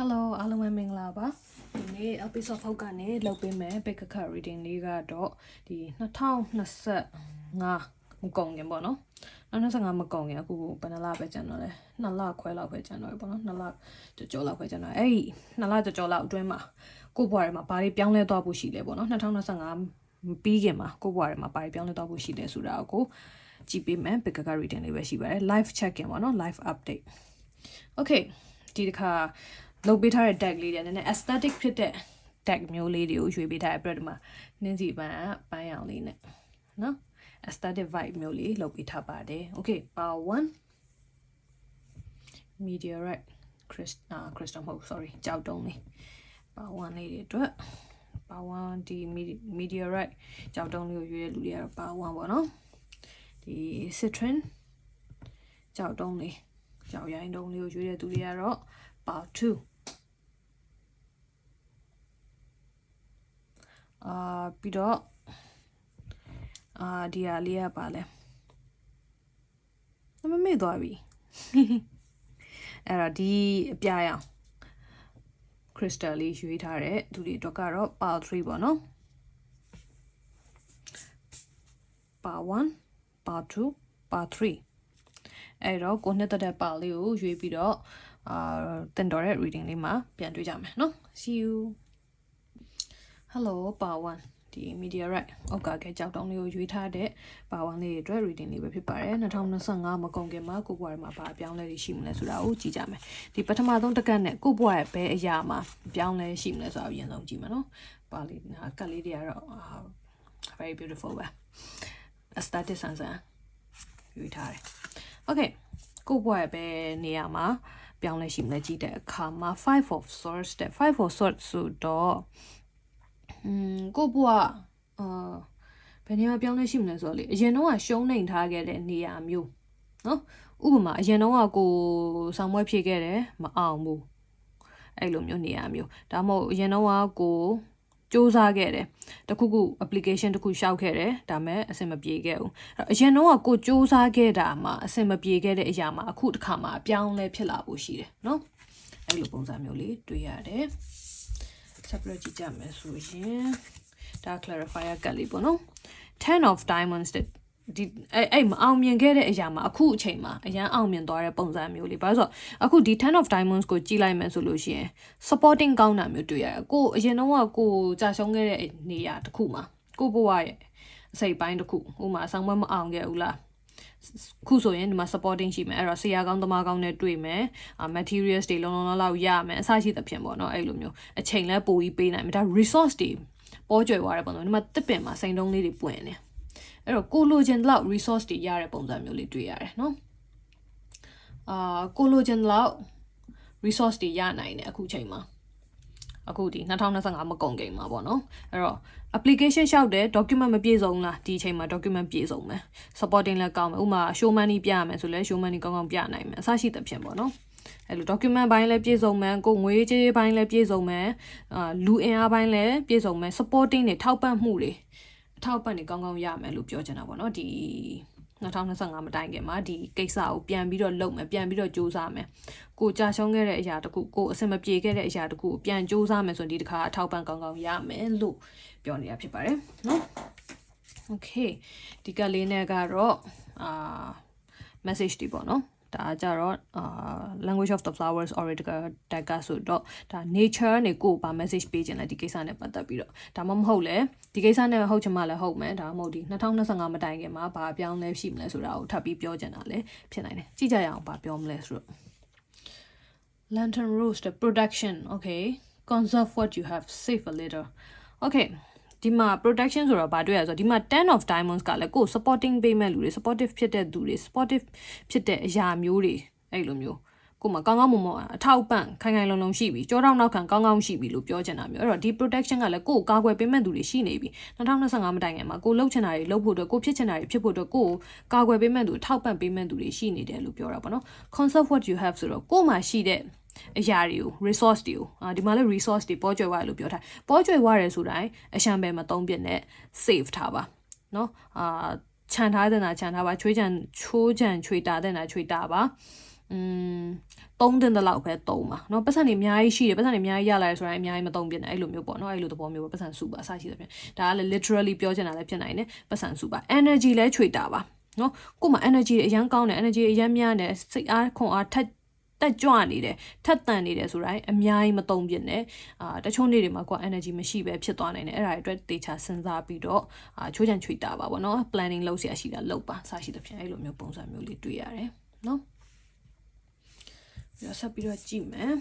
Hello အားလုံးပဲမင်္ဂလာပါဒီနေ့ episode ဖောက်ကနေလုပ်ပေးမယ် pick a card reading လေးကတော့ဒီ2025မကုန်ခင်ပေါ့နော်2025မကုန်ခင်အခုဘယ်နှလပဲကျန်တော့လဲ2လခွဲလောက်ပဲကျန်တော့ပြီပေါ့နော်2လကြော်ကြော်လောက်ပဲကျန်တော့အဲ့ဒီ2လကြော်ကြော်လောက်အတွင်းမှာကိုယ့်ဘဝထဲမှာဘာတွေပြောင်းလဲသွားဖို့ရှိလဲပေါ့နော်2025ပြီးခင်မှာကိုယ့်ဘဝထဲမှာဘာတွေပြောင်းလဲသွားဖို့ရှိလဲဆိုတာကိုကြည့်ပေးမယ် pick a card reading လေးပဲရှိပါတယ် live check in ပေါ့နော် live update okay ဒီတစ်ခါ လုပ်ပေးထားတဲ့ deck လေးတွေနည်းနည်း aesthetic ဖြစ်တဲ့ deck မျိုးလေးတွေကိုရွေးပေးထားတဲ့အတွက်ဒီမှာနင်းစီပန်းပန်းရောင်လေးနဲ့နော် aesthetic vibe မျိုးလေးလုပ်ပေးထားပါတယ် okay power 1 meteorite crystal အာ crystal မဟုတ် sorry ကြောက်တုံးလေး power 1လေးတွေအတွက် power 1ဒီ meteorite ကြောက်တုံးလေးကိုရွေးတဲ့လူတွေကတော့ power 1ပေါ့နော်ဒီ citron ကြောက်တုံးလေးကြောက်ရိုင်းတုံးလေးကိုရွေးတဲ့သူတွေကတော့ power 2 အာပြီးတော့အာဒီဟာလေးကပါလဲမမေ့သွားပြီအဲ့တော့ဒီအပြာရောင် crystal လေးရွေးထားတဲ့သူတွေအတွက်ကတော့ power 3ပေါ့နော် power 1 power 2 power 3အဲ့တော့ကိုနှစ်သက်တဲ့ power လေးကိုရွေးပြီးတော့အာတင်တော်တဲ့ reading လေးမှာပြန်တွေ့ကြမယ်နော် see you hello power 1ဒီ meteorite အောက်ကကဲကြောက်တောင်းလေးကိုရွေးထားတဲ့ power 1လေးတွေအတွက် reading လေးပဲဖြစ်ပါတယ်2025မကုန်ခင်မှာကိုဘွားမှာဘာအပြောင်းလဲတွေရှိမလဲဆိုတာကိုကြည့်ကြမယ်ဒီပထမဆုံးတစ်ကတ်နဲ့ကိုဘွားရဲ့ဘယ်အရာမှာအပြောင်းလဲရှိမလဲဆိုတာကိုအရင်ဆုံးကြည့်မယ်နော်ပါလေးနာကတ်လေးတွေကတော့ very beautiful ပဲ aesthetic ဆန်ဆန်ရွေးထားတယ် okay ကိုဘွားရဲ့ဘယ်နေရာမှာပြောင်းလဲရှိမလဲကြည့်တဲ့အခါမှာ5 of swords တဲ့5 of swords ဆိုတော့ อืมကိုဘွားအာဘယ်နေရာပြောင်းလဲရှိမလဲဆိုတော့လေအရင်တော့ကရှုံးနေထားခဲ့တဲ့နေရာမျိုးနော်ဥပမာအရင်တော့ကကိုဆောင်ပွဲဖြည့်ခဲ့တယ်မအောင်ဘူးအဲ့လိုမျိုးနေရာမျိုးဒါမှမဟုတ်အရင်တော့ကကိုစူးစမ်းခဲ့တယ်တခုခု application တခုရှောက်ခဲ့တယ်ဒါမဲ့အဆင်မပြေခဲ့ဘူးအဲ့အရင်တော့ကကိုစူးစမ်းခဲ့တာမှအဆင်မပြေခဲ့တဲ့အရာမှာအခုတစ်ခါမှအပြောင်းလဲဖြစ်လာဖို့ရှိတယ်နော်အဲ့လိုပုံစံမျိုးလေးတွေ့ရတယ် separate ကြည့်ကြမယ်ဆိုရင်ဒါ clarifier ကတ်လေးပေါ့နော်10 of diamonds တဲ့ဒီအဲ့အဲ့မအောင်မြင်ခဲ့တဲ့အရာမှာအခုအချိန်မှာအရန်အောင်မြင်သွားတဲ့ပုံစံမျိုးလေးဘာလို့ဆိုတော့အခုဒီ10 of diamonds ကိုကြည့်လိုက်မယ်ဆိုလို့ရှိရင် supporting ကောင်းတာမျိုးတွေ့ရတယ်ကိုအရင်တော့ကကိုကြာရှုံးခဲ့တဲ့နေရာတစ်ခုမှာကိုဘဝရဲ့အစိပ်ပိုင်းတစ်ခုဥမာဆောင်းမမအောင်ခဲ့ဘူးလား ခုဆိုရင်ဒီမှာ supporting ရှိမယ်အဲ့တော့ဆရာကောင်းသမားကောင်းနဲ့တွေ့မယ် materials တွေလုံးလုံးလောက်ရမယ်အစရှိသဖြင့်ပေါ့နော်အဲ့လိုမျိုးအချိန်လဲပိုပြီးပေးနိုင်မယ်ဒါ resource တွေပေါ်ကျွယ်သွားတယ်ပေါ့နော်ဒီမှာတစ်ပင်မှာစိန်တုံးလေးတွေပွင့်နေအဲ့တော့ကိုလိုချင်တဲ့ resource တွေရတဲ့ပုံစံမျိုးလေးတွေ့ရတယ်နော်အာကိုလိုချင်တဲ့ resource တွေရနိုင်တယ်အခုချိန်မှာ အခုဒီ2025မကုန်ခင်မှာပေါ့နော်အဲ့တော့ application လျှောက်တယ် document မပြည့်စုံလားဒီအချိန်မှာ document ပြည့်စုံမယ် supporting လည်းကောင်းမယ်ဥပမာ show money ပြရမယ်ဆိုလဲ show money ကောင်းကောင်းပြနိုင်မယ်အစရှိသဖြင့်ပေါ့နော်အဲ့လို document ဘိုင်းလည်းပြည့်စုံမယ်ကိုငွေကြေးဘိုင်းလည်းပြည့်စုံမယ်အာလူအင်အားဘိုင်းလည်းပြည့်စုံမယ် supporting တွေထောက်ပံ့မှုတွေအထောက်ပံ့တွေကောင်းကောင်းရမယ်လို့ပြောချင်တာပေါ့နော်ဒီ 2025မတိုင်ခင်မှာဒီကိစ္စကိုပြန်ပြီးတော့လုပ်မယ်ပြန်ပြီးတော့စူးစမ်းမယ်ကိုကြာရှုံးခဲ့တဲ့အရာတခုကိုအဆင်မပြေခဲ့တဲ့အရာတခုကိုပြန်စူးစမ်းမယ်ဆိုရင်ဒီတစ်ခါအထောက်ပံ့ကောင်းကောင်းရမယ်လို့ပြောနေတာဖြစ်ပါတယ်နော် okay ဒီကလေးနဲ့ကတော့အာ message တွေပေါ့နော် ဒါကြတော့အာ language of the flowers orator tag ဆိုတော့ဒါ nature နေကိုဘာ message ပေးခြင်းလဲဒီကိစ္စနဲ့ပတ်သက်ပြီးတော့ဒါမှမဟုတ်လဲဒီကိစ္စနဲ့ဟုတ်ချင်မှလည်းဟုတ်မယ်ဒါမှမဟုတ်ဒီ2025မတိုင်ခင်မှာဘာပြောင်းလဲရှိမလဲဆိုတာကိုထပ်ပြီးပြောချင်တာလည်းဖြစ်နိုင်တယ်ကြည့်ကြရအောင်ဘာပြောမလဲဆိုတော့ lantern roast production okay conserve what you have save a little okay ဒီမှာ protection ဆိုတော့ဗာတွေ့ရဆိုတော့ဒီမှာ10 of diamonds ကလည်းကို supporting ပေးမဲ့လူတွေ supportive ဖြစ်တဲ့သူတွေ supportive ဖြစ်တဲ့အရာမျိုးတွေအဲ့လိုမျိုးကိုမကောင်းကောင်းမွန်မွန်အထောက်ပံ့ခိုင်ခိုင်လုံလုံရှိပြီကြောတော့နောက်ခံကောင်းကောင်းရှိပြီလို့ပြောချင်တာမျိုးအဲ့တော့ဒီ protection ကလည်းကိုကာကွယ်ပေးမဲ့သူတွေရှိနေပြီ2025မတိုင်ခင်မှာကိုလှုပ်ချင်တာတွေလှုပ်ဖို့အတွက်ကိုဖြစ်ချင်တာတွေဖြစ်ဖို့အတွက်ကိုကာကွယ်ပေးမဲ့သူထောက်ပံ့ပေးမဲ့သူတွေရှိနေတယ်လို့ပြောတာပေါ့နော် conserve what you have ဆိုတော့ကိုမှရှိတဲ့ အရာတွေကို resource တွေကိုအာဒီမှာလည်း resource တွေပေါ်ကျွယ်သွားတယ်လို့ပြောထားပေါ်ကျွယ်သွားတယ်ဆိုတိုင်းအရှံပဲမသုံးပြနဲ့ save ထားပါเนาะအာခြံထားတဲ့နာခြံထားပါချွေးချံချိုးချံချွေတာတဲ့နာချွေတာပါ อืมသုံးတင်တဲ့လောက်ပဲသုံးပါเนาะပတ်စံတွေအများကြီးရှိတယ်ပတ်စံတွေအများကြီးရလာတယ်ဆိုရင်အများကြီးမသုံးပြနဲ့အဲ့လိုမျိုးပေါ့เนาะအဲ့လိုသဘောမျိုးပေါ့ပတ်စံစုပါအစရှိတဲ့ပြင်ဒါကလည်း literally ပြောချင်တာလည်းဖြစ်နိုင်တယ်ပတ်စံစုပါ energy လည်းခြွေတာပါเนาะကို့မှာ energy အရန်ကောင်းတယ် energy အရန်များတယ်စိတ်အားခွန်အားထက် တက်ကြွနေတယ်ထက်သန်နေတယ်ဆိုတိုင်းအများကြီးမသုံးပြနဲ့အာတချို့နေ့တွေမှာကိုယ် energy မရှိပဲဖြစ်သွားနိုင်တယ်အဲ့ဒါတွေအတွက်တေချာစဉ်းစားပြီးတော့အာချိုးချန်ချွေတာပါဗောနော် planning လုပ်เสียရှိတာလုပ်ပါစရှိတဲ့ဖြင့်အဲ့လိုမျိုးပုံစံမျိုးလေးတွေ့ရတယ်နော်ပြီးတော့ဆက်ပြီးတော့ကြည့်မယ်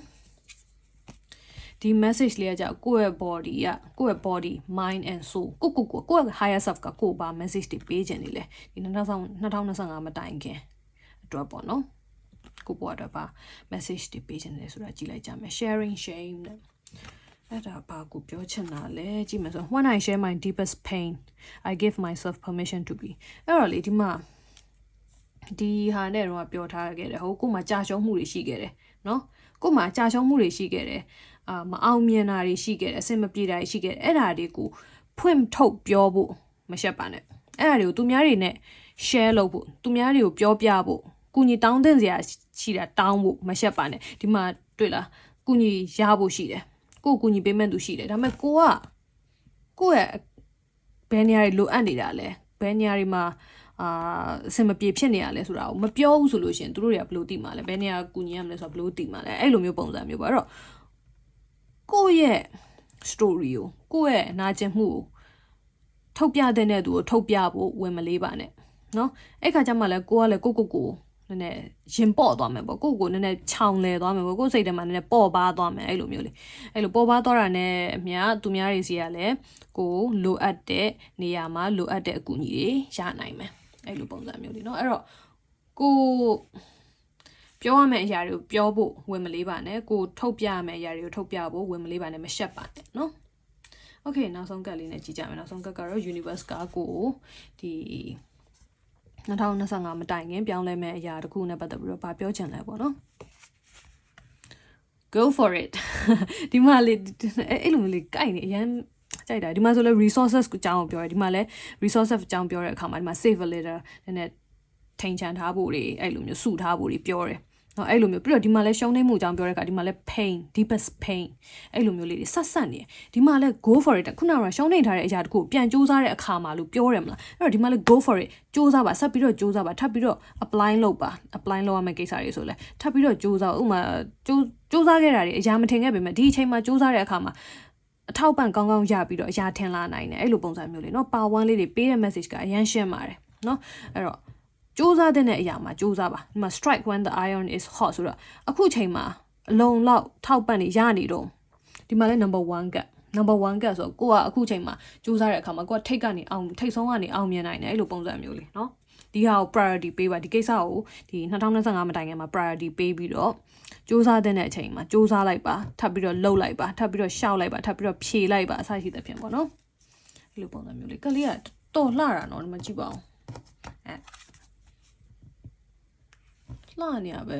ဒီ message လေးကကြောက်ကိုယ့်ရဲ့ body ကကိုယ့်ရဲ့ body mind and soul ကိုကိုကိုကိုယ့်ရဲ့ higher self ကကိုယ်ပါ message တွေပေးခြင်းနေလေဒီ2025မတိုင်ခင်အတွက်ပေါ့နော် ကိုပေါ်တော့ပါ message တွေပေးခြင်းလဲဆိုတာကြည့်လိုက်ကြမယ် sharing shame တဲ့အဲ့ဒါဘာကိုပြောချင်တာလဲကြည့်မယ်ဆို when i share my deepest pain i give myself permission to be အဲ့တော့လေဒီမှာဒီဟာနဲ့တော့ပြောထားခဲ့တယ်ဟိုကိုမှကြာရှုံးမှုတွေရှိခဲ့တယ်နော်ကိုမှကြာရှုံးမှုတွေရှိခဲ့တယ်အာမအောင်မြင်တာတွေရှိခဲ့တယ်အဆင်မပြေတာတွေရှိခဲ့တယ်အဲ့ဒါတွေကိုဖွင့်ထုတ်ပြောဖို့မရှက်ပါနဲ့အဲ့ဒါတွေကိုသူများတွေနဲ့ share လုပ်ဖို့သူများတွေကိုပြောပြဖို့ ကုညီတောင်းတင်စရာရှိတာတောင်းဖို့မရှက်ပါနဲ့ဒီမှာတွေ့လားကုညီရဖို့ရှိတယ်ကို့ကုညီပေးမဲ့သူရှိတယ်ဒါပေမဲ့ကိုကကိုယ့်ရဲ့ဘယ်နေရာတွေလိုအပ်နေတာလဲဘယ်နေရာတွေမှာအာအဆင်မပြေဖြစ်နေရလဲဆိုတာကိုမပြောဘူးဆိုလို့ရှင်သူတို့တွေကဘလို့တိမှာလဲဘယ်နေရာကူညီရမလဲဆိုတာဘလို့တိမှာလဲအဲ့လိုမျိုးပုံစံမျိုးပါအဲ့တော့ကိုယ့်ရဲ့ story ကိုကိုယ့်ရဲ့နာကျင်မှုကိုထုတ်ပြတဲ့သူကိုထုတ်ပြဖို့ဝင်မလေးပါနဲ့နော်အဲ့ခါကျမှလဲကိုကလည်းကိုကိုကို နည်းနည်းရင်ပေါ့သွားမယ်ပေါ့ကိုကိုနည်းနည်းခြောင်လဲသွားမယ်ပေါ့ကိုစိတ်ထဲမှာနည်းနည်းပေါ့ပါသွားမယ်အဲ့လိုမျိုးလေအဲ့လိုပေါ့ပါသွားတာနဲ့အမြသူများတွေစီကလည်းကိုလိုအပ်တဲ့နေရာမှာလိုအပ်တဲ့အကူအညီတွေရနိုင်မယ်အဲ့လိုပုံစံမျိုးလေเนาะအဲ့တော့ကိုပြောရမယ့်အရာတွေကိုပြောဖို့ဝင်မလေးပါနဲ့ကိုထုတ်ပြရမယ့်အရာတွေကိုထုတ်ပြဖို့ဝင်မလေးပါနဲ့မရှက်ပါနဲ့เนาะโอเคနောက်ဆုံးကတ်လေးနဲ့ကြည့်ကြမယ်နောက်ဆုံးကတ်ကတော့ universe ကကိုဒီ 2025မတိုင်ခင်ပြောင်းလဲမဲ့အရာတခုနဲ့ပတ်သက်ပြီးတော့ဗာပြောချင်လဲပေါ့နော် go for it ဒီမှာလေအဲ့လိုမျိုးလေးကြိုက်နေအရန်ကြိုက်တာဒီမှာဆိုလဲ resources ကိုအကြောင်းပြောရဲဒီမှာလဲ resources အကြောင်းပြောတဲ့အခါမှာဒီမှာ save a letter နည်းနည်းထိန်ချန်ထားဖို့တွေအဲ့လိုမျိုးစုထားဖို့တွေပြောတယ် နော်အဲ့လိုမျိုးပြီးတော့ဒီမှာလဲရှုံးနေမှုအကြောင်းပြောတဲ့အခါဒီမှာလဲ pain deepest pain အဲ့လိုမျိုးလေးတွေဆက်ဆက်နေတယ်ဒီမှာလဲ go for it ခုနကရှုံးနေထားတဲ့အရာတခုပြန်စူးစမ်းတဲ့အခါမှာလို့ပြောရမလားအဲ့တော့ဒီမှာလဲ go for it စူးစမ်းပါဆက်ပြီးတော့စူးစမ်းပါထပ်ပြီးတော့ apply လုပ်ပါ apply လုပ်ရမယ့်ကိစ္စတွေဆိုလဲထပ်ပြီးတော့စူးစမ်းဥမာစူးစူးစမ်းခဲ့တာတွေအရာမထင်ခဲ့ပေမဲ့ဒီအချိန်မှာစူးစမ်းတဲ့အခါမှာအထောက်ပံ့ကောင်းကောင်းရပြီးတော့အရာထင်လာနိုင်တယ်အဲ့လိုပုံစံမျိုးလေးเนาะ power လေးတွေပေးတဲ့ message ကအရန်ရှင်းပါတယ်เนาะအဲ့တော့ စူးစမ်းတဲ့အရာမှာစူးစမ်းပါဒီမှာ strike when the iron is hot ဆိုတော့အခုချိန်မှာအလုံးလောက်ထောက်ပံ့နေရနေတော့ဒီမှာလဲ number 1က number 1ကဆိုကိုကအခုချိန်မှာစူးစမ်းတဲ့အခါမှာကိုကထိတ်ကနေအောင်ထိတ်ဆုံးကနေအောင်မြင်နိုင်တယ်အဲ့လိုပုံစံမျိုးလေးเนาะဒီဟာကို priority ပေးပါဒီကိစ္စကိုဒီ2025မတိုင်ခင်မှာ priority ပေးပြီးတော့စူးစမ်းတဲ့အချိန်မှာစူးစမ်းလိုက်ပါထပ်ပြီးတော့လှုပ်လိုက်ပါထပ်ပြီးတော့ရှောက်လိုက်ပါထပ်ပြီးတော့ဖြေလိုက်ပါအဆရှိသဖြင့်ပေါ့နော်အဲ့လိုပုံစံမျိုးလေးကလေးကတော်လှတာနော်ဒီမှာကြည့်ပါအောင်အဲ လှနေရပဲ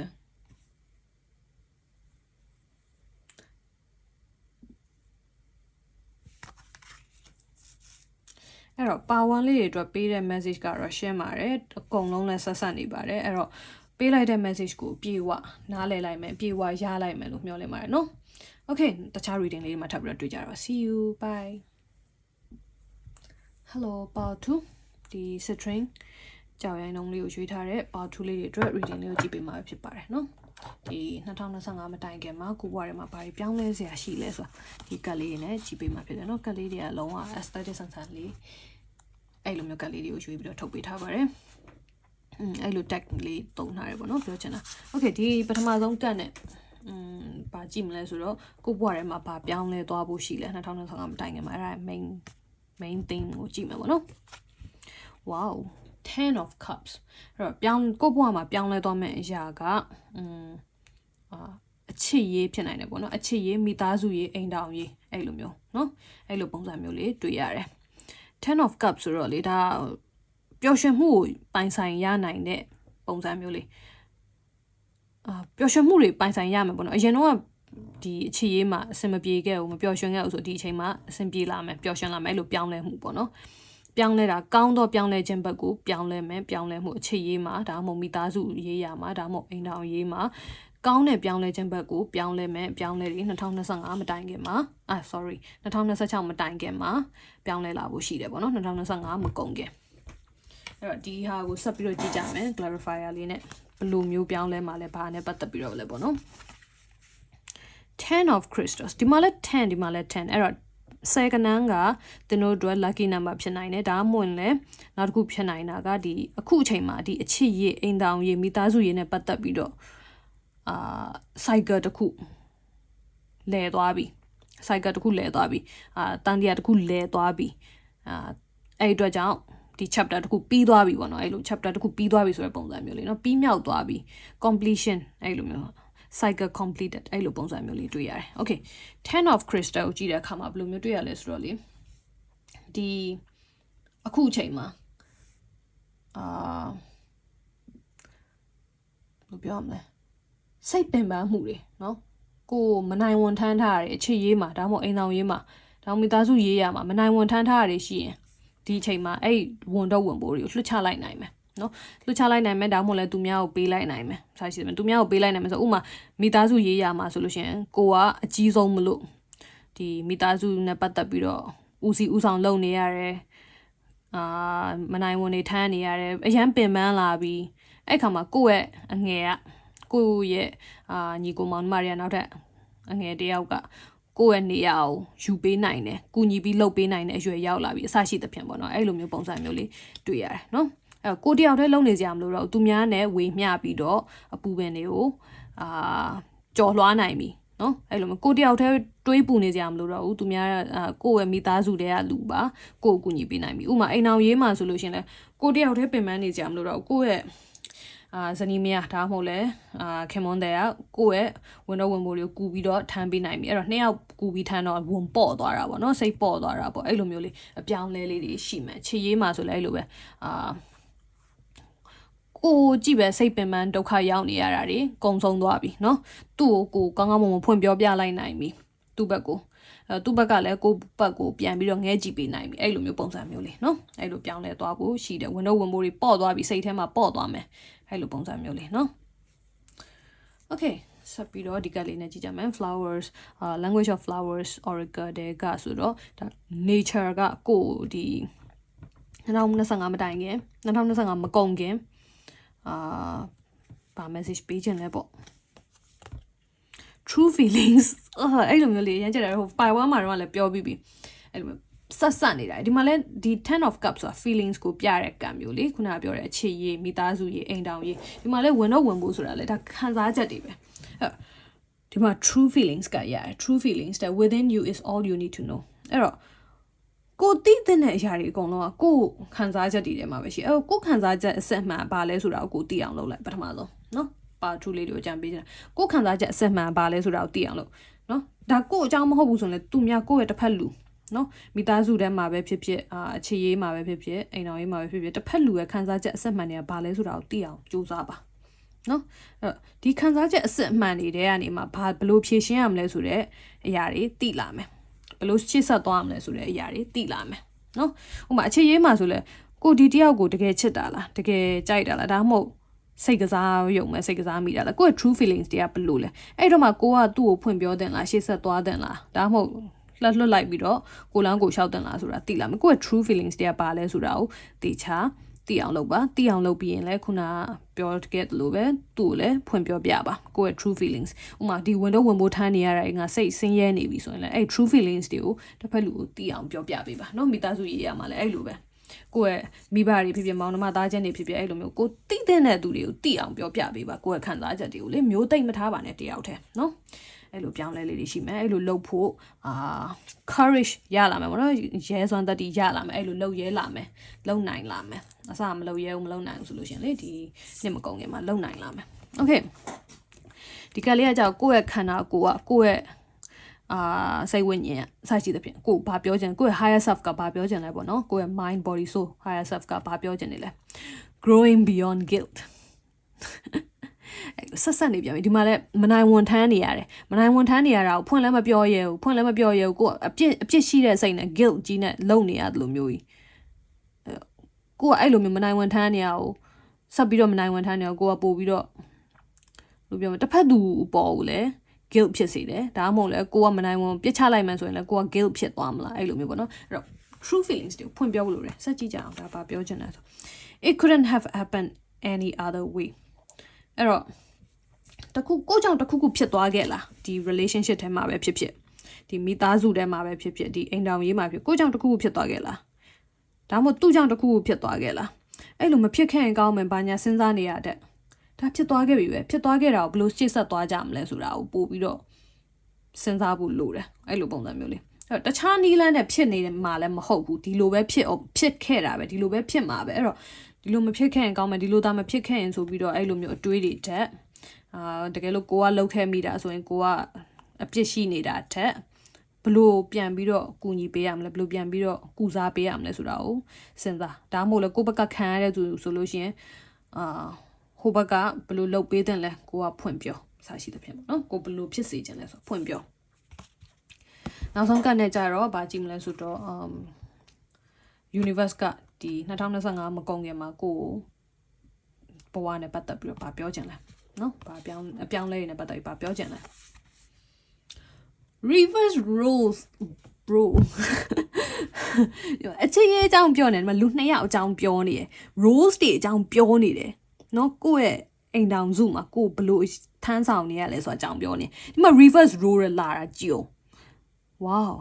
အဲ့တော့ power လေးတွေအတွက်ပေးတဲ့ message ကတော့ရှင်းပါတယ်အကုန်လုံးလည်းဆက်ဆက်နေပါတယ်အဲ့တော့ပေးလိုက်တဲ့ message ကိုအပြည့်အဝနားလည်လိုက်မယ်အပြည့်အဝရလိုက်မယ်လို့မျှော်လင့်ပါတယ်နော် okay တခြား reading လေးတွေမှာထပ်ပြီးတော့တွေ့ကြတော့ see you bye hello part 2ဒီ string ကြောင်ရိုင်းလုံးလေးကိုရွေးထားတဲ့ part 2လေးတွေအတွက် reading လေးကိုကြည့်ပေးမှာဖြစ်ပါတယ်နော်ဒီ2025မတိုင်ခင်မှာကိုဘွားထဲမှာဘာတွေပြောင်းလဲစရာရှိလဲဆိုတာဒီကတ်လေးတွေနဲ့ကြည့်ပေးမှာဖြစ်တယ်เนาะကတ်လေးတွေကလုံးဝ aesthetic ဆန်ဆန်လေးအဲ့လိုမျိုးကတ်လေးတွေကိုရွေးပြီးတော့ထုတ်ပေးထားပါတယ်อืมအဲ့လို tag လေးတုံထားတယ်ပေါ့နော်ပြောချင်တာ okay ဒီပထမဆုံးကတ်နဲ့อืมဘာကြည့်မလဲဆိုတော့ကိုဘွားထဲမှာဘာပြောင်းလဲသွားဖို့ရှိလဲ2025မတိုင်ခင်မှာအဲ့ဒါ main main thing ကိုကြည့်မယ်ပေါ့နော် wow 10 of cups အဲ့တော့ပြောင်းကိုဘွားမှာပြောင်းလဲသွားမယ့်အရာကอืมအာအချစ်ရေးဖြစ်နိုင်တယ်ပေါ့နော်အချစ်ရေးမိသားစုရေးအိမ်တောင်ရေးအဲ့လိုမျိုးနော်အဲ့လိုပုံစံမျိုးလေးတွေ့ရတယ်10 of cups ဆိုတော့လေဒါပျော်ရွှင်မှုကိုပိုင်ဆိုင်ရနိုင်တဲ့ပုံစံမျိုးလေးအာပျော်ရွှင်မှုတွေပိုင်ဆိုင်ရမယ်ပေါ့နော်အရင်တော့ဒီအခြေရေးမှာအဆင်မပြေခဲ့ဘူးမပျော်ရွှင်ခဲ့ဘူးဆိုဒီအချိန်မှာအဆင်ပြေလာမယ်ပျော်ရွှင်လာမယ်အဲ့လိုပြောင်းလဲမှုပေါ့နော် ပြောင်းလဲတာကောင်းသောပြောင်းလဲခြင်းဘက်ကိုပြောင်းလဲမယ်ပြောင်းလဲမှုအခြေရေးမှာဒါမှမဟုတ်မိသားစုရေးရမှာဒါမှမဟုတ်အိမ်ထောင်ရေးမှာကောင်းတဲ့ပြောင်းလဲခြင်းဘက်ကိုပြောင်းလဲမယ်ပြောင်းလဲပြီး2025မတိုင်ခင်မှာအာ sorry 2026မတိုင်ခင်မှာပြောင်းလဲလာဖို့ရှိတယ်ပေါ့နော်2025မကုန်ခင်အဲ့တော့ဒီဟာကိုဆက်ပြီးတော့ကြည့်ကြမယ် clarifier လေးနဲ့ဘယ်လိုမျိုးပြောင်းလဲမှာလဲဘာနဲ့ပတ်သက်ပြီးတော့လဲပေါ့နော်10 of crystals ဒီမှာလဲ10ဒီမှာလဲ10အဲ့တော့ 10ကနန်းကသင်တို့အတွက် lucky number ဖြစ်နိုင်တယ်ဒါမှမဟုတ်လည်းနောက်တစ်ခုဖြစ်နိုင်တာကဒီအခုအချိန်မှာဒီအချစ်ရည်အိမ်တောင်ရည်မိသားစုရည်နဲ့ပတ်သက်ပြီးတော့အာ cycle တစ်ခုလဲသွားပြီ cycle တစ်ခုလဲသွားပြီအာတန်တရားတစ်ခုလဲသွားပြီအာအဲ့အတွက်ကြောင့်ဒီ chapter တစ်ခုပြီးသွားပြီပေါ့နော်အဲ့လို chapter တစ်ခုပြီးသွားပြီဆိုတဲ့ပုံစံမျိုးလေးနော်ပြီးမြောက်သွားပြီ completion အဲ့လိုမျိုး cycle completed အဲ့လိုပုံစံမျိုးလေးတွေ့ရတယ် okay 10 of crystal ကိုကြည့်တဲ့အခါမှာဘယ်လိုမျိုးတွေ့ရလဲဆိုတော့လေဒီအခုအချိန်မှာအာဘယ်လိုပြောရမလဲစိတ်ပင်ပန်းမှုတွေနော်ကိုမနိုင်ဝန်ထမ်းထားရတဲ့အခြေရေးမှာဒါမှမဟုတ်အိမ်ဆောင်ရေးမှာဒါမှမိသားစုရေးရမှာမနိုင်ဝန်ထမ်းထားရတဲ့ရှိရင်ဒီအချိန်မှာအဲ့ဝန်တော့ဝန်ပိုးတွေကိုလွှတ်ချလိုက်နိုင်မယ် နော်လွှတ်ချလိုက်နိုင်မယ်ဒါမှမဟုတ်လဲသူများကိုပေးလိုက်နိုင်မယ်ဆိုရှိတယ်သူများကိုပေးလိုက်နိုင်မယ်ဆိုဥမာမိသားစုရေးရမှာဆိုလို့ရှိရင်ကိုကအကြီးဆုံးမလို့ဒီမိသားစုနဲ့ပတ်သက်ပြီးတော့ဦးစီးဦးဆောင်လုပ်နေရတယ်အာမနိုင်ဝန်တွေထမ်းနေရတယ်အရန်ပင်ပန်းလာပြီးအဲ့ခါမှာကိုယ့်ရဲ့အငယ်ကကိုယ့်ရဲ့အာညီကိုမောင်နှမတွေကနောက်ထပ်အငယ်တယောက်ကကိုယ့်ရဲ့နေရာကိုယူပေးနိုင်တယ်။ကုညီပြီးလှုပ်ပေးနိုင်တဲ့အရွယ်ရောက်လာပြီအဆရှိသဖြင့်ပေါ့နော်။အဲ့လိုမျိုးပုံစံမျိုးလေးတွေ့ရတယ်နော်။ အဲကိုတယောက်တည်းလုံနေကြမလို့တော့သူများနဲ့ဝေမျှပြီးတော့အပူပင်တွေကိုအာကြော်လွှားနိုင်ပြီနော်အဲ့လိုမျိုးကိုတယောက်တည်းတွေးပူနေကြမလို့တော့ဘူးသူများအာကိုယ့်ရဲ့မိသားစုတွေကလူပါကိုယ်ကိုကူညီပေးနိုင်ပြီဥမာအိမ်အောင်ရေးမှဆိုလို့ရှင်လဲကိုတယောက်တည်းပင်ပန်းနေကြမလို့တော့ကိုယ့်ရဲ့အာဇနီးမယားဒါမှမဟုတ်လဲအာခင်မွန်တဲ့ကကိုယ့်ရဲ့ဝန်တော့ဝန်ပိုးလေးကိုကူပြီးတော့ထမ်းပေးနိုင်ပြီအဲ့တော့နှစ်ယောက်ကူပြီးထမ်းတော့ဝန်ပေါ့သွားတာပေါ့နော်စိတ်ပေါ့သွားတာပေါ့အဲ့လိုမျိုးလေးအပြောင်းလဲလေးတွေရှိမှခြေရေးမှာဆိုလဲအဲ့လိုပဲအာ ကိုကြည့်ပဲစိတ်ပင်ပန်းဒုက္ခရောက်နေရတာတွေကုံဆုံးသွားပြီเนาะသူ့ကိုကိုကောင်းကောင်းမွန်မွန်ဖွင့်ပြောပြလိုက်နိုင်ပြီသူ့ဘက်ကိုအဲသူ့ဘက်ကလည်းကိုဘက်ကိုပြန်ပြီးတော့ငဲကြည့်ပေးနိုင်ပြီအဲ့လိုမျိုးပုံစံမျိုးလေးเนาะအဲ့လိုပြောင်းလဲသွားဖို့ရှိတယ်ဝင်တော့ဝင်ဖို့တွေပေါ့သွားပြီစိတ်ထဲမှာပေါ့သွားမယ်အဲ့လိုပုံစံမျိုးလေးเนาะ okay ဆက်ပြီးတော့ဒီကလေးနဲ့ကြည့်ကြမယ် flowers uh language of flowers oracle တဲ့ကဆိုတော့ဒါ nature ကကိုဒီ2025မတိုင်ခင်2025မကုန်ခင် အာဗာ message ပေးခြင်းလဲပေါ့ true feelings အဲ့လိုမျိုးလေးရမ်းကြတယ်ဟို file 1မှာတော့လည်းပြောပြီးပြီအဲ့လိုမျိုးဆက်ဆက်နေတာဒီမှာလဲဒီ10 of cups ဆိုတာ feelings ကိုပြတဲ့ကံမျိုးလေခုနကပြောတဲ့အခြေရေးမိသားစုရေးအိမ်တောင်ရေးဒီမှာလဲဝင်တော့ဝင်ဖို့ဆိုတာလဲဒါခံစားချက်တွေပဲအဲ့ဒီမှာ true feelings ကရတယ် true feelings that within you is all you need to know အဲ့တော့ ကိုသိတဲ့အရာတွေအကုန်လုံးကကိုခံစားချက်တွေထဲမှာပဲရှိအဲကိုခံစားချက်အစစ်မှန်ပါလဲဆိုတာကိုသိအောင်လုပ်လိုက်ပထမဆုံးနော်ပါထူလေးတွေကိုကြံပေးချင်တာကိုခံစားချက်အစစ်မှန်ပါလဲဆိုတာကိုသိအောင်လုပ်နော်ဒါကိုအကြောင်းမဟုတ်ဘူးဆိုရင်သူများကိုရဲ့တစ်ဖက်လူနော်မိသားစုထဲမှာပဲဖြစ်ဖြစ်အာအခြေရေးမှာပဲဖြစ်ဖြစ်အိမ်တော်ရေးမှာပဲဖြစ်ဖြစ်တစ်ဖက်လူရဲ့ခံစားချက်အစစ်မှန်တွေကဘာလဲဆိုတာကိုသိအောင်ကြိုးစားပါနော်အဲ့ဒီခံစားချက်အစစ်အမှန်တွေတဲကနေမှဘာဘလို့ဖြည့်ရှင်းရမလဲဆိုတော့အရာတွေသိလာမယ် ဘလို့ချစ်ဆက်သွားမလဲဆိုတဲ့အရာတွေသိလာမယ်နော်ဥပမာအခြေရေးမှာဆိုလဲကိုဒီတယောက်ကိုတကယ်ချစ်တာလားတကယ်ကြိုက်တာလားဒါမှမဟုတ်စိတ်ကစားရုံပဲစိတ်ကစားမိတာလားကိုယ့်ရဲ့ true feelings တွေကဘယ်လိုလဲအဲ့တော့မှကိုကသူ့ကိုဖွင့်ပြောတင်လားရှေ့ဆက်သွားတင်လားဒါမှမဟုတ်လှလွတ်လိုက်ပြီးတော့ကိုလန်းကိုရှောက်တင်လားဆိုတာသိလာမယ်ကိုယ့်ရဲ့ true feelings တွေကဘာလဲဆိုတာကိုတေချာ သိအောင်လုပ်ပါသိအောင်လုပ်ပြီးရင်လည်းခုနပြောခဲ့တယ်လို့ပဲသူ့ကိုလည်းဖွင့်ပြောပြပါကိုယ့်ရဲ့ true feelings ဥမာဒီ window ဝင်ဖို့ထမ်းနေရတာငါစိတ်ဆင်းရဲနေပြီဆိုရင်လည်းအဲ့ true feelings တွေကိုတစ်ဖက်လူကိုသိအောင်ပြောပြပေးပါเนาะမိသားစုရေးရမှာလည်းအဲ့လိုပဲကိုယ့်ရဲ့မိဘတွေဖြစ်ဖြစ်မောင်နှမသားချင်းတွေဖြစ်ဖြစ်အဲ့လိုမျိုးကိုသိတဲ့သူတွေကိုသိအောင်ပြောပြပေးပါကိုယ့်ရဲ့ခံစားချက်တွေကိုလေမျိုးသိမ့်မထားပါနဲ့တယောက်တည်းเนาะ အဲ့လိုပြောင်းလဲလေးတွေရှိမယ်အဲ့လိုလှုပ်ဖို့အာ courage ရလာမယ်ဗောနော်ရဲစွမ်းတတိရလာမယ်အဲ့လိုလှုပ်ရဲလာမယ်လှုပ်နိုင်လာမယ်အစမလှုပ်ရဲဘူးမလှုပ်နိုင်ဘူးဆိုလို့ရှင်လေဒီနှစ်မကုန်ခင်မှာလှုပ်နိုင်လာမယ် okay ဒီကလေးကကြောက်ကိုယ့်ရဲ့ခန္ဓာကိုယ်ကကိုယ့်ရဲ့အာစိတ်ဝိညာဉ်အစရှိသဖြင့်ကိုဘာပြောချင်ကိုယ့်ရဲ့ higher self ကဘာပြောချင်လဲပေါ့နော်ကိုယ့်ရဲ့ mind body soul higher self ကဘာပြောချင်နေလဲ growing beyond guilt ဆက်ဆက်နေပြန်ပြီဒီမှာလည်းမနိုင်ဝန်ထမ်းနေရတယ်မနိုင်ဝန်ထမ်းနေရတာကိုဖွင့်လည်းမပြောရဲဘူးဖွင့်လည်းမပြောရဲဘူးကိုအပြစ်အပြစ်ရှိတဲ့စိတ်နဲ့ guilt ကြီးနဲ့လုံနေရတယ်လို့မျိုးကြီးကိုကအဲ့လိုမျိုးမနိုင်ဝန်ထမ်းနေရကိုဆက်ပြီးတော့မနိုင်ဝန်ထမ်းနေရကိုကပို့ပြီးတော့လို့ပြောမယ်တစ်ဖက်သူပေါ်ကိုလည်း guilt ဖြစ်စေတယ်ဒါမှမဟုတ်လဲကိုကမနိုင်ဝန်ပြစ်ချလိုက်မှဆိုရင်လည်းကိုက guilt ဖြစ်သွားမလားအဲ့လိုမျိုးပေါ့နော်အဲ့တော့ true feelings တွေကိုဖွင့်ပြောလို့ရတယ်ဆက်ကြည့်ကြအောင်ဒါပါပြောချင်တယ်ဆို it couldn't have happened any other way အဲ့တော့တခုကိုကြောင့်တခုခုဖြစ်သွားခဲ့လားဒီ relationship ထဲမှာပဲဖြစ်ဖြစ်ဒီမိသားစုထဲမှာပဲဖြစ်ဖြစ်ဒီအိမ်တော်ရေးမှာဖြစ်ကိုကြောင့်တခုခုဖြစ်သွားခဲ့လားဒါမှမဟုတ်သူ့ကြောင့်တခုခုဖြစ်သွားခဲ့လားအဲ့လိုမဖြစ်ခဲ့ရင်ကောင်းမယ်ဘာညာစဉ်းစားနေရတဲ့ဒါဖြစ်သွားခဲ့ပြီပဲဖြစ်သွားခဲ့တာကိုဘယ်လိုရှေ့ဆက်သွားကြမလဲဆိုတာကိုပို့ပြီးတော့စဉ်းစားဖို့လိုတယ်အဲ့လိုပုံစံမျိုးလေး အဲ့တော့တခြားနီးလန်းနဲ့ဖြစ်နေတယ်မှာလည်းမဟုတ်ဘူးဒီလိုပဲဖြစ်အောင်ဖြစ်ခဲ့တာပဲဒီလိုပဲဖြစ်မှာပဲအဲ့တော့ဒီလိုမဖြစ်ခဲ့ရင်ကောင်းမယ်ဒီလိုသာမဖြစ်ခဲ့ရင်ဆိုပြီးတော့အဲ့လိုမျိုးအတွေးတွေတက်အာတကယ်လို့ကိုကလှုပ်ခဲ့မိတာဆိုရင်ကိုကအပြစ်ရှိနေတာတက်ဘလို့ပြန်ပြီးတော့ကူညီပေးရမလဲဘလို့ပြန်ပြီးတော့ကူစားပေးရမလဲဆိုတာကိုစဉ်းစားဒါမှမဟုတ်လေကိုဘက်ကခံရတဲ့သူဆိုလို့ရှိရင်အာဟိုဘက်ကဘလို့လှုပ်ပေးတဲ့လဲကိုကဖွင့်ပြောဆာရှိတဲ့ဖြစ်ပေါ့နော်ကိုဘလို့ဖြစ်စေခြင်းလဲဆိုဖွင့်ပြော နောက်ဆုံးကတ်နဲ့ကြတော့ဗာကြည့်မလဲဆိုတော့ um universe ကဒီ2025မကုန်ခင်မှာကိုယ်ဘဝနဲ့ပတ်သက်ပြီးတော့ဗာပြောချင်လဲနော်ဗာပြောင်းအပြောင်းလဲတွေနဲ့ပတ်သက်ပြီးဗာပြောချင်လဲ reverse rules bro အခြေရဲအကြောင်းပြောနေတယ်လူနှစ်ယောက်အကြောင်းပြောနေရယ် rules တွေအကြောင်းပြောနေတယ်နော်ကိုယ့်ရဲ့အိမ်တောင်စုမှာကိုဘလို့ထမ်းဆောင်နေရလဲဆိုတော့အကြောင်းပြောနေဒီမှာ reverse rule လာတာကြည့်အောင် wow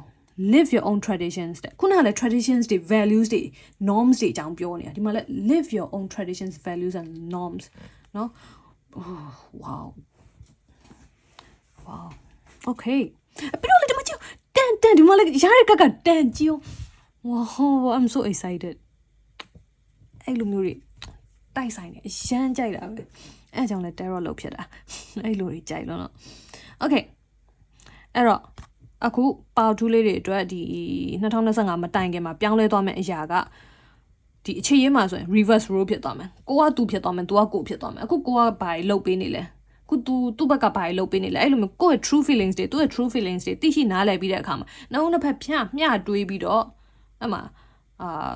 live your own traditions တဲ့ခုနကလည်း traditions တွေ values တွေ norms တွေအကြောင်းပြောနေတာဒီမှာလည်း live your own traditions values and norms เนาะ oh, wow wow okay ပြီးတော့လေဒီမှာကြည့်တန်တန်ဒီမှာလေရရကကတန်ကြည့် wow i'm so excited အဲ့လိုမျိုးတွေတိုက်ဆိုင်နေအရန်ကြိုက်တာပဲအဲကြောင့်လဲ terror လောက်ဖြစ်တာအဲ့လိုတွေကြိုက်လို့တော့ okay အဲ့တော့ အခုပေါတူးလေးတွေအတွက်ဒီ2025မတိုင်ခင်မှာပြောင်းလဲသွားမယ့်အရာကဒီအခြေရေးမှာဆိုရင် reverse role ဖြစ်သွားမယ်ကိုကသူဖြစ်သွားမယ်သူကကိုဖြစ်သွားမယ်အခုကိုကဘာလုတ်ပေးနေလဲခုသူသူ့ဘက်ကဘာလုတ်ပေးနေလဲအဲ့လိုမျိုးကိုယ့်ရဲ့ true feelings တွေသူ့ရဲ့ true feelings တွေသိရှိနားလည်ပြီးတဲ့အခါမှာနောက်တစ်ဖက်ဖြန့်မျှတွေးပြီးတော့အဲ့မှာအာ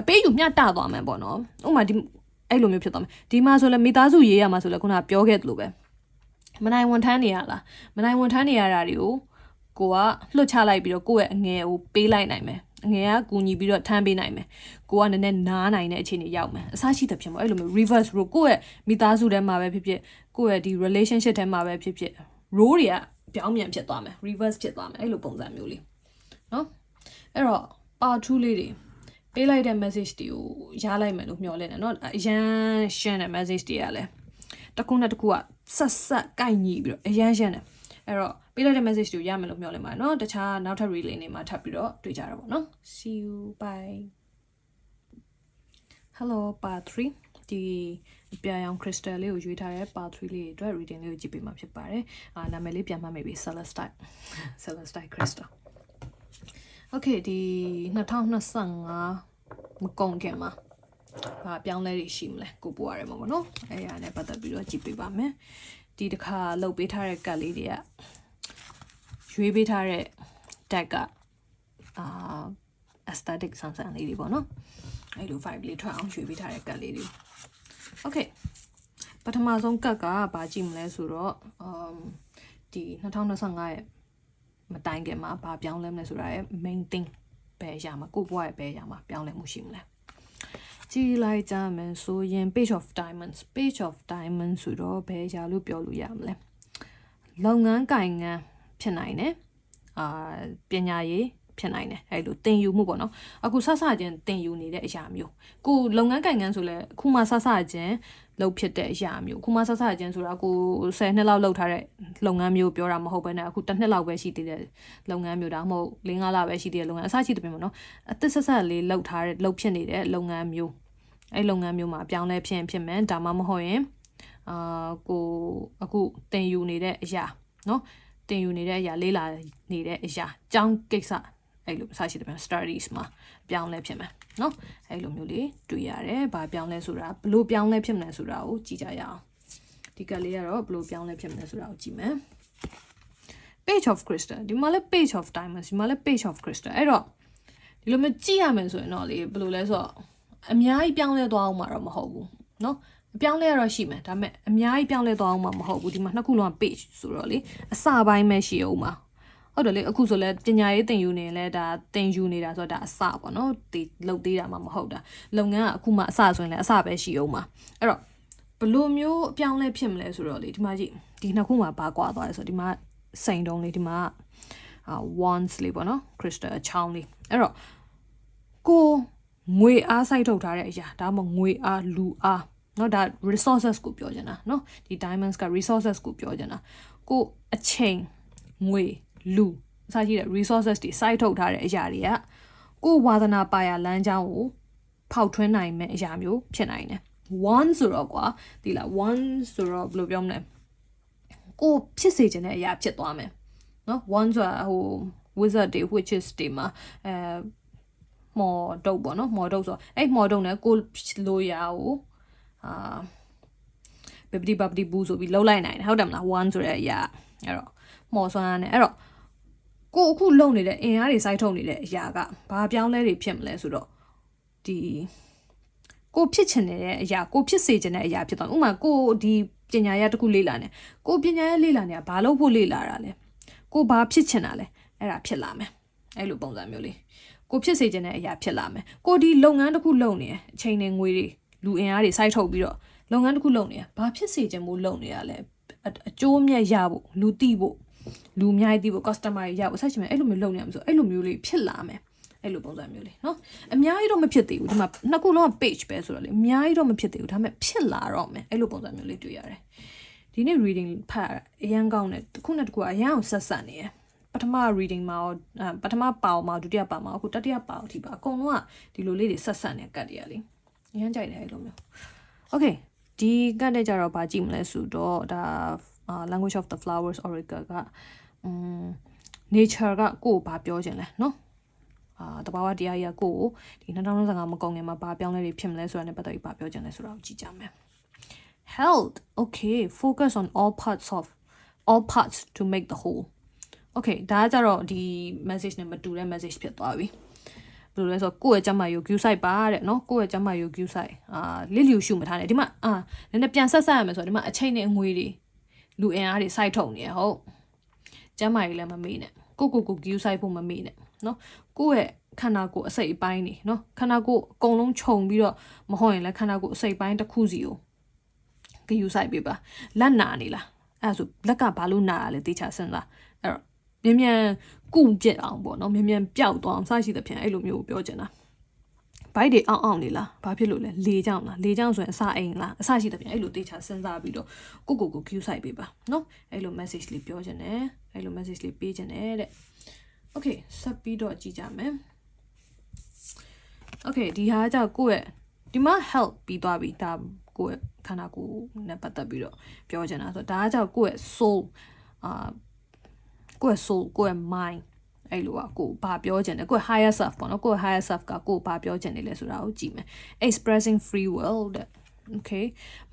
အပေးယူမျှတသွားမယ်ပေါ့နော်ဥပမာဒီအဲ့လိုမျိုးဖြစ်သွားမယ်ဒီမှာဆိုလဲမိသားစုရေးရမှာဆိုလဲခုနကပြောခဲ့သလိုပဲမနိုင်ဝန်ထမ်းနေရလားမနိုင်ဝန်ထမ်းနေရတာတွေကို ကိုကလွှတ်ချလိုက်ပြီးတော့ကိုယ့်ရဲ့အငယ်ကိုပေးလိုက်နိုင်မယ်အငယ်ကကူညီပြီးတော့ထမ်းပေးနိုင်မယ်ကိုကနည်းနည်းနားနိုင်တဲ့အခြေအနေရောက်မယ်အဆရှိတဲ့ဖြစ်မှာအဲ့လိုမျိုး reverse role ကိုယ့်ရဲ့မိသားစုထဲမှာပဲဖြစ်ဖြစ်ကိုယ့်ရဲ့ဒီ relationship ထဲမှာပဲဖြစ်ဖြစ် role တွေကပြောင်းပြန်ဖြစ်သွားမယ် reverse ဖြစ်သွားမယ်အဲ့လိုပုံစံမျိုးလေးเนาะအဲ့တော့ part 2လေးတွေပေးလိုက်တဲ့ message တွေကိုရလိုက်မယ်လို့မျှော်လင့်တယ်เนาะအရန်ရှင်းတဲ့ message တွေကလည်းတစ်ခုနဲ့တစ်ခုကဆက်ဆက်ကိုက်ညီပြီးတော့အရန်ရှင်းတယ်အဲ့တော့ ပေးလိုက်တဲ့ message တွေကိုရမယ်လို့မျှော်လင့်ပါတယ်เนาะတခြားနောက်ထပ် relay နေမှာထပ်ပြီးတော့တွေ့ကြတော့ပေါ့เนาะ see you bye hello part 3ဒီအပြာရောင် crystal လေးကိုရွေးထားတဲ့ part 3လေးအတွက် reading လေးကိုကြည့်ပေးမှာဖြစ်ပါတယ်အာနာမည်လေးပြန်မှတ်မိပြီ celestine celestine crystal okay ဒီ2025မကုန်ခင်မှာဘာပြောင်းလဲတွေရှိမလဲကိုပို့ရတယ်မှာပေါ့နော်အဲ့ရနဲ့ပတ်သက်ပြီးတော့ကြည့်ပေးပါမယ်ဒီတစ်ခါလှုပ်ပေးထားတဲ့ကတ်လေးတွေက ရွေးပေးထားတဲ့တက်ကအာ aesthetic ဆန်ဆန်လေးတွေပေါ့နော်အဲ့လို vibe လေးထွက်အောင်ရွေးပေးထားတဲ့ကတ်လေးတွေ okay ပထမဆုံးကတ်ကဘာကြည့်မလဲဆိုတော့ um ဒီ2025ရဲ့မတိုင်ခင်မှာဘာပြောင်းလဲမလဲဆိုတာရဲ့ main thing ဘယ်အရာမှာကိုယ့်ဘဝရဲ့ဘယ်အရာမှာပြောင်းလဲမှုရှိမလဲကြည့်လိုက်ကြမယ်ဆိုရင် page of diamonds page of diamonds ဆိုတော့ဘယ်အရာလို့ပြောလို့ရမလဲလုပ်ငန်းကင်ငန်း ဖြစ်နိုင်တယ်အာပညာရေးဖြစ်နိုင်တယ်အဲ့လိုတင်ယူမှုပေါ့နော်အခုဆဆချင်းတင်ယူနေတဲ့အရာမျိုးကိုလုပ်ငန်းကိုင်ငန်းဆိုလဲခုမှဆဆချင်းလုပ်ဖြစ်တဲ့အရာမျိုးခုမှဆဆချင်းဆိုတာကို10နှစ်လောက်လုပ်ထားတဲ့လုပ်ငန်းမျိုးပြောတာမဟုတ်ဘဲနဲ့အခုတစ်နှစ်လောက်ပဲရှိသေးတဲ့လုပ်ငန်းမျိုးဒါမှမဟုတ်5 5လပဲရှိသေးတဲ့လုပ်ငန်းအစရှိတဲ့ပြင်ပေါ့နော်အသစ်ဆက်ဆက်လေးလုပ်ထားတဲ့လုပ်ဖြစ်နေတဲ့လုပ်ငန်းမျိုးအဲ့လုပ်ငန်းမျိုးမှာပြောင်းလဲဖြစ်ရင်ဖြစ်မယ်ဒါမှမဟုတ်ရင်အာကိုအခုတင်ယူနေတဲ့အရာနော် တင်ယူနေတဲ့အရာလေးလာနေတဲ့အရာကြောင်းကိစ္စအဲ့လိုစရှိတဲ့ studies မှာပြောင်းလဲဖြစ်မယ်เนาะအဲ့လိုမျိုးလေးတွေ့ရတယ်။ဘာပြောင်းလဲဆိုတာဘလို့ပြောင်းလဲဖြစ်မလဲဆိုတာကိုကြည့်ကြရအောင်။ဒီကလေးကတော့ဘလို့ပြောင်းလဲဖြစ်မလဲဆိုတာကိုကြည့်မယ်။ page of crystal ဒီမှာလည်း page of diamonds ဒီမှာလည်း page of crystal အဲ့တော့ဒီလိုမျိုးကြည့်ရမယ်ဆိုရင်တော့လေဘယ်လိုလဲဆိုတော့ အများကြီးပြောင်းလဲသွားအောင်မှာတော့မဟုတ်ဘူးเนาะ အပြောင်းလဲရတော့ရှိမယ်ဒါပေမဲ့အများကြီးပြောင်းလဲသွားအောင်မှာမဟုတ်ဘူးဒီမှာနှစ်ခုလုံးက page ဆိုတော့လေအစပိုင်းပဲရှိအောင်မှာဟုတ်တယ်လေအခုဆိုလဲပညာရေးသင်ယူနေလဲဒါသင်ယူနေတာဆိုတော့ဒါအစပေါ့နော်ဒီလုတ်သေးတာမှမဟုတ်တာလုပ်ငန်းကအခုမှအစဆိုရင်လည်းအစပဲရှိအောင်မှာအဲ့တော့ဘလို့မျိုးအပြောင်းလဲဖြစ်မလဲဆိုတော့လေဒီမှာကြည့်ဒီနှစ်ခုမှာဘာကွာသွားလဲဆိုတော့ဒီမှာစိန်တုံးလေးဒီမှာအာ wands လေးပေါ့နော် crystal အချောင်းလေးအဲ့တော့ကိုငွေအားစိုက်ထုတ်ထားတဲ့အရာဒါမှမဟုတ်ငွေအားလူအား เนาะဒါ resources ကိုပြောချင်တာเนาะဒီ diamonds က resources ကိုပြောချင်တာကိုအချိန်ငွေလူအစားရှိတဲ့ resources တွေစိုက်ထုတ်ထားတဲ့အရာတွေကကိုဝါသနာပါရလမ်းကြောင်းကိုဖောက်ထွင်းနိုင်မဲ့အရာမျိုးဖြစ်နိုင်တယ် one ဆိုတော့ကွာဒီလား one ဆိုတော့ဘယ်လိုပြောမလဲကိုဖြစ်စေချင်တဲ့အရာဖြစ်သွားမယ်เนาะ one ဆိုတာဟို wizard တွေ witches တွေမှာအဲမော်ဒုတ်ပေါ့နော်မော်ဒုတ်ဆိုအဲ့မော်ဒုတ်နဲ့ကိုလိုရာကို အာဘပတိဘပတိဘူးဆိုပြီးလှုပ်လိုက်နိုင်တယ်ဟုတ်တယ်မလား1ဆိုတဲ့အရာအဲ့တော့မော်ဆွမ်းနဲ့အဲ့တော့ကိုအခုလုံနေတဲ့အင်အားတွေစိုက်ထုတ်နေတဲ့အရာကဘာပြောင်းလဲတွေဖြစ်မလဲဆိုတော့ဒီကိုဖြစ်ချင်တဲ့အရာကိုဖြစ်စေချင်တဲ့အရာဖြစ်သွားဥပမာကိုဒီပညာရတစ်ခုလေ့လာနေကိုပညာရလေ့လာနေတာဘာလို့ဖို့လေ့လာတာလဲကိုဘာဖြစ်ချင်တာလဲအဲ့ဒါဖြစ်လာမယ်အဲ့လိုပုံစံမျိုးလေးကိုဖြစ်စေချင်တဲ့အရာဖြစ်လာမယ်ကိုဒီလုပ်ငန်းတစ်ခုလုပ်နေတယ်အချိန်နဲ့ငွေတွေ လူအင်အားတွေစိုက်ထုတ်ပြီးတော့လုပ်ငန်းတစ်ခုလုပ်နေရဘာဖြစ်စေချင်မို့လုပ်နေရလဲအကျိုးမြတ်ရဖို့လူတိဖို့လူအများကြီးတိဖို့ customer တွေရဖို့ဆက်ချင်မယ်အဲ့လိုမျိုးလုပ်နေရမှာဆိုအဲ့လိုမျိုးလေးဖြစ်လာမယ်အဲ့လိုပုံစံမျိုးလေးเนาะအများကြီးတော့မဖြစ်သေးဘူးဒီမှာနှစ်ခုလုံးက page ပဲဆိုတော့လေအများကြီးတော့မဖြစ်သေးဘူးဒါပေမဲ့ဖြစ်လာတော့မယ်အဲ့လိုပုံစံမျိုးလေးတွေ့ရတယ်ဒီနေ့ reading ဖတ်အရန်ကောင်းတယ်တစ်ခုနဲ့တစ်ခုအရန်အောင်ဆက်ဆက်နေရယ်ပထမ reading မှာရောပထမပါအောင်မှာဒုတိယပါမှာအခုတတိယပါအောင်ထိပါအကုန်လုံးကဒီလိုလေးတွေဆက်ဆက်နေကတ်တရလေအ ရန်ကြိုက်တယ်အဲ့လိုမျိုး okay ဒီကတ်တဲ့ကြတော့ဗာကြည့်မလဲဆိုတော့ဒါ language of the flowers oracle က um nature ကကိုယ်ဘာပြောခြင်းလဲเนาะအာတဘာဝတရားကြီးကကိုယ်ဒီ2025မကုန်ခင်မှာဘာပြောင်းလဲတွေဖြစ်မလဲဆိုတာနဲ့ပတ်သက်ပြီးဘာပြောခြင်းလဲဆိုတာကိုကြည့်ကြမယ် health okay focus on all parts of all parts to make the whole okay ဒါကကြတော့ဒီ message နဲ့မတူတဲ့ message ဖြစ်သွားပြီ ဘယ်လိုလဲဆိုတော့ကိုယ့်ရဲ့ကျမရို view site ပါတဲ့နော်ကိုယ့်ရဲ့ကျမရို view site အာလစ်လျူရှုမထားနဲ့ဒီမှာအာနည်းနည်းပြန်ဆက်ဆက်ရမယ်ဆိုတော့ဒီမှာအချိန်နဲ့အငွေတွေလူအင်အားတွေ site ထုတ်နေရဟုတ်ကျမကြီးလည်းမမေ့နဲ့ကိုကိုကို view site ဖို့မမေ့နဲ့နော်ကိုယ့်ရဲ့ခန္ဓာကိုယ်အစိတ်အပိုင်းနေနော်ခန္ဓာကိုယ်အကုန်လုံးခြုံပြီးတော့မဟုတ်ရင်လည်းခန္ဓာကိုယ်အစိတ်ပိုင်းတစ်ခုစီကိုဂယူဆိုင်ပေးပါလက်နာနေလားအဲ့ဒါဆိုလက်ကဘာလို့နာရလဲတေချာစဉ်းစားအဲ့တော့ မြန်မြန်ကုပြက်အောင်ပေါ့နော်မြန်မြန်ပျောက်သွားအောင်စရှိသဖြင့်အဲ့လိုမျိုးပြောချင်တာဘိုက်တွေအောင့်အောင့်နေလားဘာဖြစ်လို့လဲလေကြောင်လားလေကြောင်ဆိုရင်အစာအိမ်လားအစရှိသဖြင့်အဲ့လိုတေချာစဉ်းစားပြီးတော့ကိုကိုကို queue site ပေးပါနော်အဲ့လို message လေးပြောချင်တယ်အဲ့လို message လေးပေးချင်တယ်တဲ့ okay ဆက်ပြီးတော့ကြည့်ကြမယ် okay ဒီဟာကကြောက်ကိုယ့်ရဲ့ဒီမှာ help ပြီးသွားပြီဒါကိုယ့်ရဲ့ခန္ဓာကိုယ်နဲ့ပတ်သက်ပြီးတော့ပြောချင်တာဆိုတော့ဒါကကြောက်ကိုယ့်ရဲ့ soul အာ ကိုယ့်ရဲ့ soul ကိုယ့်ရဲ့ mind အဲ့လိုอ่ะကိုဘာပြောချင်လဲကိုယ့် higher self ပေါ့နော်ကိုယ့် higher self ကကိုဘာပြောချင်နေလဲဆိုတာကိုကြည့်မယ် expressing free will တဲ့ okay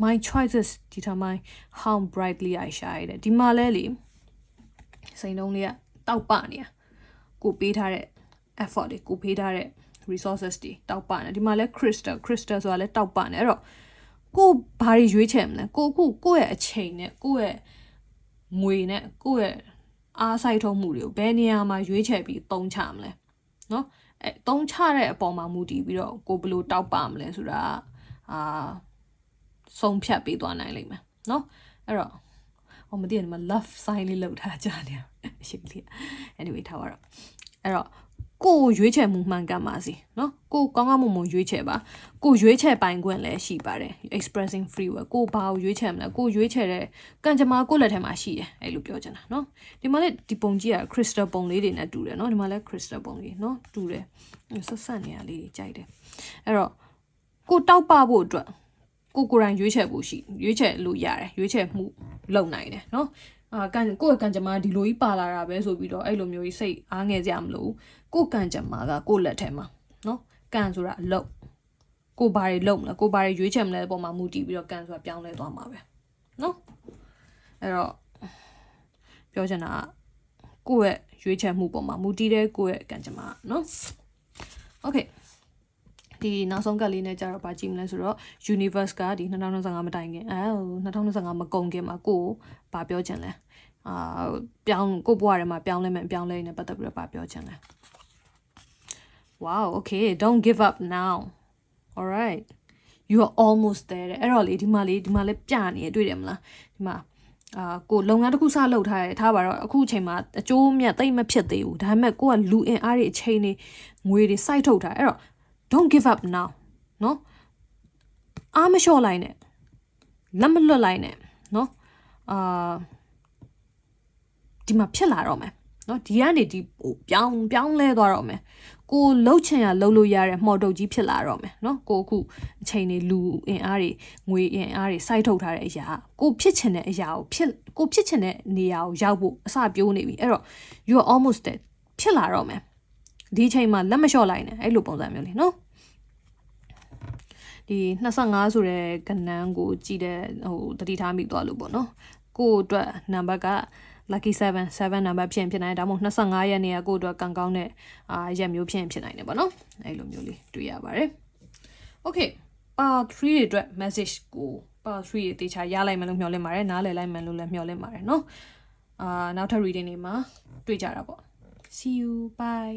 my choices determine how brightly i shine တဲ့ဒီမှာလဲလေစိန်လုံးလေးကတောက်ပနေရကိုပေးထားတဲ့ effort တွေကိုပေးထားတဲ့ resources တွေတောက်ပနေဒီမှာလဲ crystal crystal ဆိုတာလဲတောက်ပနေအဲ့တော့ကိုဘာတွေရွေးချယ်မလဲကိုခုကိုယ့်ရဲ့အချိန်နဲ့ကိုယ့်ရဲ့ငွေနဲ့ကိုယ့်ရဲ့ အားစိုက်ထုတ်မှုတွေကိုဘယ်နေရာမှာရွေးချယ်ပြီးသုံးချမလဲနော်အဲသုံးချတဲ့အပေါ်မှာမူတည်ပြီးတော့ကိုဘယ်လိုတောက်ပါမလဲဆိုတာအာဆုံးဖြတ်ပေးသွားနိုင်လိမ့်မယ်နော်အဲ့တော့ဟောမသိရမ love sign လေးလောက်ထားကြတယ်အရှိကြီး anyway ထားပါတော့အဲ့တော့ ကိုကိုရွေးချယ်မှုမှန်ကန်ပါစေနော်ကိုကောင်းကောင်းမွန်မွန်ရွေးချယ်ပါကိုရွေးချယ်ပိုင်ခွင့်လည်းရှိပါတယ် expressing free will ကိုဘာကိုရွေးချယ်မလဲကိုရွေးချယ်တဲ့ကံကြမ္မာကိုလက်ထဲမှာရှိတယ်အဲ့လိုပြောချင်တာနော်ဒီမှာလည်းဒီပုံကြီးက crystal ပုံလေးတွေနဲ့တူတယ်နော်ဒီမှာလည်း crystal ပုံလေးနော်တူတယ်ဆက်ဆက်နေရလေးကြီးကြိုက်တယ်အဲ့တော့ကိုတောက်ပဖို့အတွက်ကိုကိုယ်တိုင်ရွေးချယ်ဖို့ရှိရွေးချယ်လို့ရတယ်ရွေးချယ်မှုလုပ်နိုင်တယ်နော်အာကန်ကိုယ့်ကံကြမ္မာဒီလိုကြီးပါလာတာပဲဆိုပြီးတော့အဲ့လိုမျိုးကြီးစိတ်အားငယ်ကြမလို့ ကိုကံကြမ္မာကကိုလက်ထဲမှာနော်ကံဆိုတာအလုပ်ကိုဘာတွေလုပ်မလဲကိုဘာတွေရွေးချယ်မလဲအပေါ်မှာမူတည်ပြီးတော့ကံဆိုတာပြောင်းလဲသွားမှာပဲနော်အဲ့တော့ပြောချင်တာကကိုယ့်ရဲ့ရွေးချယ်မှုပေါ်မှာမူတည်တဲ့ကိုယ့်ရဲ့ကံကြမ္မာနော် Okay ဒီနောက်ဆုံးကလေးနဲ့ကြတော့ဗာကြည့်မလဲဆိုတော့ universe ကဒီ2025မတိုင်ခင်အဲ2025မကုန်ခင်မှာကိုဗာပြောချင်လဲအာပြောင်းကို့ဘဝထဲမှာပြောင်းလဲမယ်ပြောင်းလဲနေပတ်သက်ပြီးတော့ဗာပြောချင်လဲ wow okay don't give up now all right you are almost there တဲ့အဲ့တော့လေဒီမှာလေဒီမှာလေပြနေရတွေ့တယ်မလားဒီမှာအာကိုလုပ်ငန်းတစ်ခုစလုပ်ထားတယ်ထားပါတော့အခုအချိန်မှာအကျိုးမြတ်တိတ်မဖြစ်သေးဘူးဒါပေမဲ့ကိုကလူအင်အားတွေအချိန်တွေငွေတွေစိုက်ထုတ်ထားအဲ့တော့ don't give up now နော်အားမလျှော့လိုက်နဲ့လက်မလွတ်လိုက်နဲ့နော်အာဒီမှာဖြစ်လာတော့မယ်နော်ဒီကနေဒီဟိုပြောင်းပြောင်းလဲသွားတော့မယ် ကိုလှုပ်ချင်ရလှုပ်လို့ရတဲ့မှော်တုတ်ကြီးဖြစ်လာတော့မယ်နော်ကိုအခုအချိန်နေလူအင်အားတွေငွေအင်အားတွေစိုက်ထုတ်ထားတဲ့အရာကိုဖြစ်ချင်တဲ့အရာကိုဖြစ်ကိုဖြစ်ချင်တဲ့နေရာကိုရောက်ဖို့အစပြိုးနေပြီအဲ့တော့ you are almost there ဖြစ်လာတော့မယ်ဒီအချိန်မှာလက်မလျှော့လိုက်နဲ့အဲ့လိုပုံစံမျိုးလေးနော်ဒီ25ဆိုတဲ့ကဏ္ဍကိုကြည့်တဲ့ဟိုတတိထားမိသွားလို့ပေါ့နော်ကို့အတွက်နံပါတ်က lucky 7 7နံပါတ်ဖြစ်ရင်ဖြစ်နိုင်တယ်ဒါမှမဟုတ်25ရက်နေရကို့အတွက်ကံကောင်းတဲ့အာရက်မျိုးဖြစ်ရင်ဖြစ်နိုင်တယ်ပေါ့နော်အဲ့လိုမျိုးလေးတွေ့ရပါတယ် okay part 3တွေအတွက် message ကို part 3တွေတေချာရလိုက်မယ်လို့မျှော်လင့်ပါတယ်နားလည်လိုက်မယ်လို့လည်းမျှော်လင့်ပါတယ်เนาะအာနောက်ထပ် reading တွေမှာတွေ့ကြတာပေါ့ see you bye